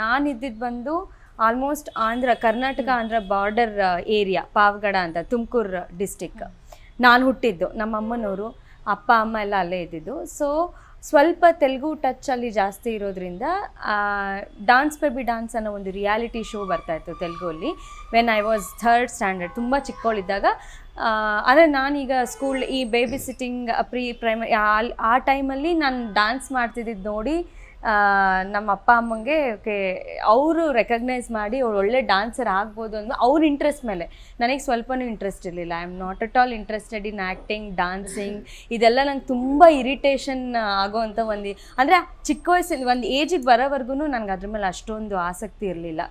ನಾನು ಇದ್ದಿದ್ದು ಬಂದು almost Andhra Karnataka Andhra border area Pavagada ಅಂತ ತುಮಕೂರು ಡಿಸ್ಟಿಕ್ ನಾನು ಹುಟ್ಟಿದ್ದು ನಮ್ಮ ಅಮ್ಮನವರು ಅಪ್ಪ ಅಮ್ಮ ಎಲ್ಲ ಅಲ್ಲೇ ಇದ್ದಿದ್ದು. ಸೊ ಸ್ವಲ್ಪ ತೆಲುಗು ಟಚ್ ಅಲ್ಲಿ ಜಾಸ್ತಿ ಇರೋದ್ರಿಂದ ಡಾನ್ಸ್ ಬೇಬಿ ಡಾನ್ಸ್ ಅನ್ನೋ ಒಂದು ರಿಯಾಲಿಟಿ ಶೋ ಬರ್ತಾ ಇತ್ತು ತೆಲುಗಲ್ಲಿ. When I was third standard ತುಂಬ ಚಿಕ್ಕವಳಿದ್ದಾಗ ಅಂದರೆ ನಾನೀಗ ಸ್ಕೂಲ್ ಈ ಬೇಬಿ ಸಿಟ್ಟಿಂಗ್ ಪ್ರೀ ಪ್ರೈಮರಿ ಆ ಟೈಮಲ್ಲಿ ನಾನು ಡ್ಯಾನ್ಸ್ ಮಾಡ್ತಿದ್ದಿದ್ದು ನೋಡಿ ನಮ್ಮ ಅಪ್ಪ ಅಮ್ಮಂಗೆ ಓಕೆ, ಅವರು ರೆಕಗ್ನೈಸ್ ಮಾಡಿ ಅವ್ರು ಒಳ್ಳೆ ಡಾನ್ಸರ್ ಆಗ್ಬೋದು ಅಂದ್ರೆ ಅವ್ರ ಇಂಟ್ರೆಸ್ಟ್ ಮೇಲೆ. ನನಗೆ ಸ್ವಲ್ಪನೂ ಇಂಟ್ರೆಸ್ಟ್ ಇರಲಿಲ್ಲ. I am not at all interested in acting dancing ಇದೆಲ್ಲ ನಂಗೆ ತುಂಬ ಇರಿಟೇಷನ್ ಆಗೋವಂಥ ಒಂದು, ಅಂದರೆ ಚಿಕ್ಕ ವಯಸ್ಸಿನ ಒಂದು ಏಜಿಗೆ ಬರೋವರೆಗೂ ನನಗೆ ಅದ್ರ ಮೇಲೆ ಅಷ್ಟೊಂದು ಆಸಕ್ತಿ ಇರಲಿಲ್ಲ.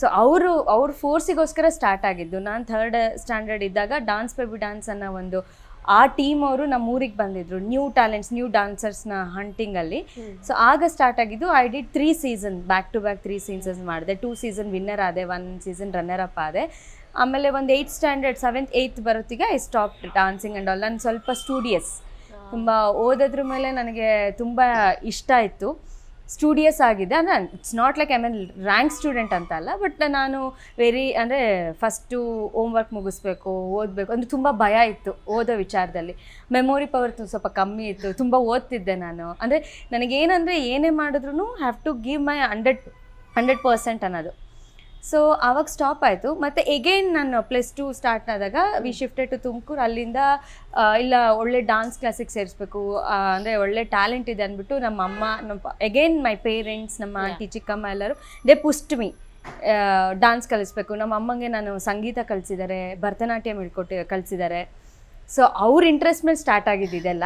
ಸೊ ಅವರು, ಅವ್ರ ಫೋರ್ಸಿಗೋಸ್ಕರ ಸ್ಟಾರ್ಟ್ ಆಗಿದ್ದು. ನಾನು ಥರ್ಡ್ ಸ್ಟ್ಯಾಂಡರ್ಡ್ ಇದ್ದಾಗ ಡಾನ್ಸ್ ಬೇಬಿ ಡಾನ್ಸ್ ಅನ್ನೋ ಒಂದು ಆ ಟೀಮ್ ಅವರು ನಮ್ಮ ಊರಿಗೆ ಬಂದಿದ್ರು ನ್ಯೂ ಟ್ಯಾಲೆಂಟ್ಸ್ ನ್ಯೂ ಡಾನ್ಸರ್ಸ್ನ ಹಂಟಿಂಗಲ್ಲಿ ಸೊ ಆಗ ಸ್ಟಾರ್ಟ್ ಆಗಿದ್ದು I did three season back to back three seasons ಮಾಡಿದೆ. ಟೂ ಸೀಸನ್ ವಿನ್ನರ್ ಆದೆ ಒನ್ ಸೀಸನ್ ರನ್ನರ್ ಅಪ್ ಆದೆ. ಆಮೇಲೆ ಒಂದು eighth standard seventh eighth ಬರೋತ್ತಿಗೆ I stop dancing and all ನಾನು ಸ್ವಲ್ಪ ಸ್ಟೂಡಿಯಸ್ ತುಂಬ ಓದೋದ್ರ ಮೇಲೆ ನನಗೆ ತುಂಬ ಇಷ್ಟ ಇತ್ತು. ಸ್ಟೂಡಿಯಸ್ ಆಗಿದೆ. ಅಂದರೆ it's not like I mean rank student ಅಂತ ಅಲ್ಲ ಬಟ್ ನಾನು ವೆರಿ ಅಂದರೆ ಫಸ್ಟು ಹೋಮ್ ವರ್ಕ್ ಮುಗಿಸ್ಬೇಕು, ಓದಬೇಕು, ಅಂದರೆ ತುಂಬ ಭಯ ಇತ್ತು ಓದೋ ವಿಚಾರದಲ್ಲಿ. ಮೆಮೊರಿ ಪವರ್ ಸ್ವಲ್ಪ ಕಮ್ಮಿ ಇತ್ತು, ತುಂಬ ಓದ್ತಿದ್ದೆ ನಾನು. ಅಂದರೆ ನನಗೇನಂದರೆ ಏನೇ ಮಾಡಿದ್ರು have to give my hundred hundred percent ಅನ್ನೋದು. ಸೊ ಆವಾಗ ಸ್ಟಾಪ್ ಆಯಿತು. ಮತ್ತು ಎಗೈನ್ ನಾನು ಪ್ಲಸ್ ಟು ಸ್ಟಾರ್ಟ್ ಆದಾಗ ವಿ ಶಿಫ್ಟೆಡ್ ಟು ತುಮಕೂರು. ಅಲ್ಲಿಂದ ಇಲ್ಲ ಒಳ್ಳೆ ಡಾನ್ಸ್ ಕ್ಲಾಸಿಗೆ ಸೇರಿಸ್ಬೇಕು. ಅಂದರೆ ಒಳ್ಳೆ ಟ್ಯಾಲೆಂಟ್ ಇದೆ ಅಂದ್ಬಿಟ್ಟು ನಮ್ಮ ಅಮ್ಮ ನಮ್ಮ ಎಗೈನ್ ಮೈ ಪೇರೆಂಟ್ಸ್ ನಮ್ಮ ಆಂಟಿ ಚಿಕ್ಕಮ್ಮ ಎಲ್ಲರೂ ದೇ ಪುಸ್ಟ್ ಮೀ ಡಾನ್ಸ್ ಕಲಿಸ್ಬೇಕು. ನಮ್ಮ ಅಮ್ಮಂಗೆ ನಾನು ಸಂಗೀತ ಕಲಿಸಿದ್ದಾರೆ ಭರತನಾಟ್ಯಂ ಹೇಳ್ಕೊಟ್ಟು ಕಲಿಸಿದ್ದಾರೆ ಸೊ ಅವ್ರ ಇಂಟ್ರೆಸ್ಟ್ ಮೇಲೆ ಸ್ಟಾರ್ಟ್ ಆಗಿದ್ದು ಇದೆಲ್ಲ.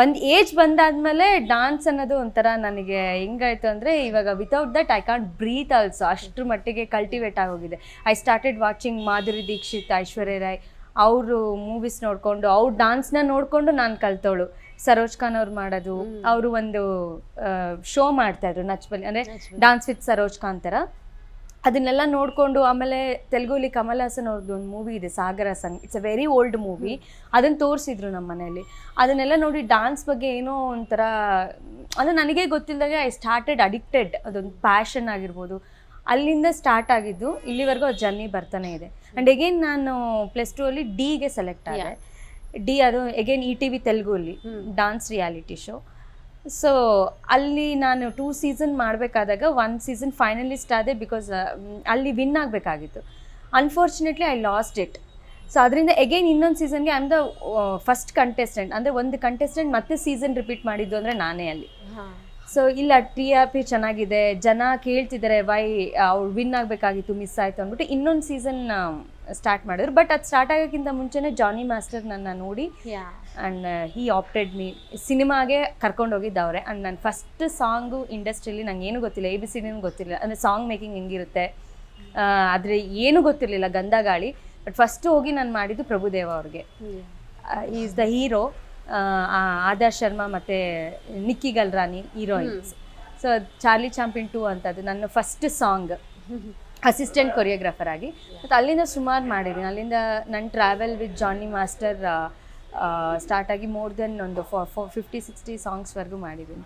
ಒಂದು ಏಜ್ ಬಂದಾದ್ಮೇಲೆ ಡಾನ್ಸ್ ಅನ್ನೋದು ಒಂಥರ ನನಗೆ ಹೆಂಗಾಯ್ತು ಅಂದರೆ ಇವಾಗ without that I can't breathe also ಅಷ್ಟ್ರ ಮಟ್ಟಿಗೆ ಕಲ್ಟಿವೇಟ್ ಆಗೋಗಿದೆ. I started watching Madhuri Dixit Aishwarya Rai ಅವರು ಮೂವೀಸ್ ನೋಡಿಕೊಂಡು ಅವ್ರ ಡಾನ್ಸ್ನ ನೋಡಿಕೊಂಡು ನಾನು ಕಲ್ತೋಳು. ಸರೋಜ್ ಖಾನ್ ಅವ್ರು ಮಾಡೋದು. ಅವರು ಒಂದು ಶೋ ಮಾಡ್ತಾಯಿದ್ರು ನಚ್ಬಲಿ ಅಂದರೆ ಡಾನ್ಸ್ ವಿತ್ ಸರೋಜ್ ಖಾನ್ ಥರ ಅದನ್ನೆಲ್ಲ ನೋಡಿಕೊಂಡು ಆಮೇಲೆ ತೆಲುಗುಲಿ ಕಮಲ್ ಹಾಸನ್ ಅವ್ರದ್ದು ಒಂದು ಮೂವಿ ಇದೆ ಸಾಗರ ಸಂಗ್. It's a very old movie ಅದನ್ನು ತೋರಿಸಿದ್ರು ನಮ್ಮ ಮನೆಯಲ್ಲಿ. ಅದನ್ನೆಲ್ಲ ನೋಡಿ ಡಾನ್ಸ್ ಬಗ್ಗೆ ಏನೋ ಒಂಥರ ಅಂದರೆ ನನಗೆ ಗೊತ್ತಿಲ್ಲದಾಗೆ ಐ ಸ್ಟಾರ್ಟೆಡ್ ಅಡಿಕ್ಟೆಡ್ ಅದೊಂದು ಪ್ಯಾಷನ್ ಆಗಿರ್ಬೋದು. ಅಲ್ಲಿಂದ ಸ್ಟಾರ್ಟ್ ಆಗಿದ್ದು ಇಲ್ಲಿವರೆಗೂ ಅದು ಜರ್ನಿ ಬರ್ತಾನೆ ಇದೆ. ಆ್ಯಂಡ್ ಎಗೇನ್ ನಾನು ಪ್ಲಸ್ ಟು ಅಲ್ಲಿ ಡಿಗೆ ಸೆಲೆಕ್ಟ್ ಆದೆ. ಡಿ ಅದು ಎಗೇನ್ ಇ ಟಿ ವಿ ತೆಲುಗುಲಿ ಡಾನ್ಸ್ ರಿಯಾಲಿಟಿ ಶೋ ಸೊ ಅಲ್ಲಿ ನಾನು ಟೂ ಸೀಸನ್ ಮಾಡಬೇಕಾದಾಗ ಒನ್ ಸೀಸನ್ ಫೈನಲಿಸ್ಟ್ ಆದೆ ಬಿಕಾಸ್ ಅಲ್ಲಿ ವಿನ್ ಆಗಬೇಕಾಗಿತ್ತು. Unfortunately I lost it so ಅದರಿಂದ ಎಗೈನ್ ಇನ್ನೊಂದು ಸೀಸನ್ಗೆ I am the first contestant ಅಂದರೆ ಒಂದು ಕಂಟೆಸ್ಟೆಂಟ್ ಮತ್ತೆ ಸೀಸನ್ ರಿಪೀಟ್ ಮಾಡಿದ್ದು ಅಂದರೆ ನಾನೇ ಅಲ್ಲಿ. ಸೊ ಇಲ್ಲ ಟಿ ಆರ್ ಪಿ ಚೆನ್ನಾಗಿದೆ. ಜನ ಕೇಳ್ತಿದ್ದಾರೆ ವೈ ಅವ್ರು ವಿನ್ ಆಗಬೇಕಾಗಿತ್ತು ಮಿಸ್ ಆಯಿತು ಅಂದ್ಬಿಟ್ಟು ಇನ್ನೊಂದು ಸೀಸನ್ ಸ್ಟಾರ್ಟ್ ಮಾಡಿದ್ರು. ಬಟ್ ಅದು ಸ್ಟಾರ್ಟ್ ಆಗೋಕ್ಕಿಂತ ಮುಂಚೆನೇ ಜಾನಿ ಮಾಸ್ಟರ್ ನನ್ನ ನೋಡಿ ಆ್ಯಂಡ್ ಹಿ ಆಪ್ಟೆಡ್ ಮೀ ಸಿನಿಮಾಗೆ ಕರ್ಕೊಂಡು ಹೋಗಿದ್ದವ್ರೆ ಆ್ಯಂಡ್ ನನ್ನ ಫಸ್ಟ್ ಸಾಂಗು ಇಂಡಸ್ಟ್ರಿಯಲ್ಲಿ ನಂಗೆ ಏನು ಗೊತ್ತಿಲ್ಲ. ಎ ಬಿ ಸಿ ಗೊತ್ತಿಲ್ಲ. ಅಂದರೆ ಸಾಂಗ್ ಮೇಕಿಂಗ್ ಹೆಂಗಿರುತ್ತೆ? ಆದರೆ ಏನೂ ಗೊತ್ತಿರಲಿಲ್ಲ ಗಂಧ ಗಾಳಿ ಬಟ್ ಫಸ್ಟ್ ಹೋಗಿ ನಾನು ಮಾಡಿದ್ದು ಪ್ರಭುದೇವ ಅವ್ರಿಗೆ. Is the hero Adarsh Sharma ಮತ್ತು Nikki Galrani heroines so Charlie champion two ಅಂತದ್ದು ನನ್ನ ಫಸ್ಟ್ ಸಾಂಗ್ ಅಸಿಸ್ಟೆಂಟ್ ಕೊರಿಯೋಗ್ರಾಫರ್ ಆಗಿ. ಮತ್ತು ಅಲ್ಲಿಂದ ಸುಮಾರು ಮಾಡಿದ್ದೀನಿ. ಅಲ್ಲಿಂದ ನನ್ನ ಟ್ರಾವೆಲ್ ವಿತ್ ಜಾನಿ ಮಾಸ್ಟರ್ ಸ್ಟಾರ್ಟಾಗಿ ಮೋರ್ ದೆನ್ ಒಂದು ಫಿಫ್ಟಿ ಸಿಕ್ಸ್ಟಿ ಸಾಂಗ್ಸ್ವರೆಗೂ ಮಾಡಿದ್ದೀನಿ.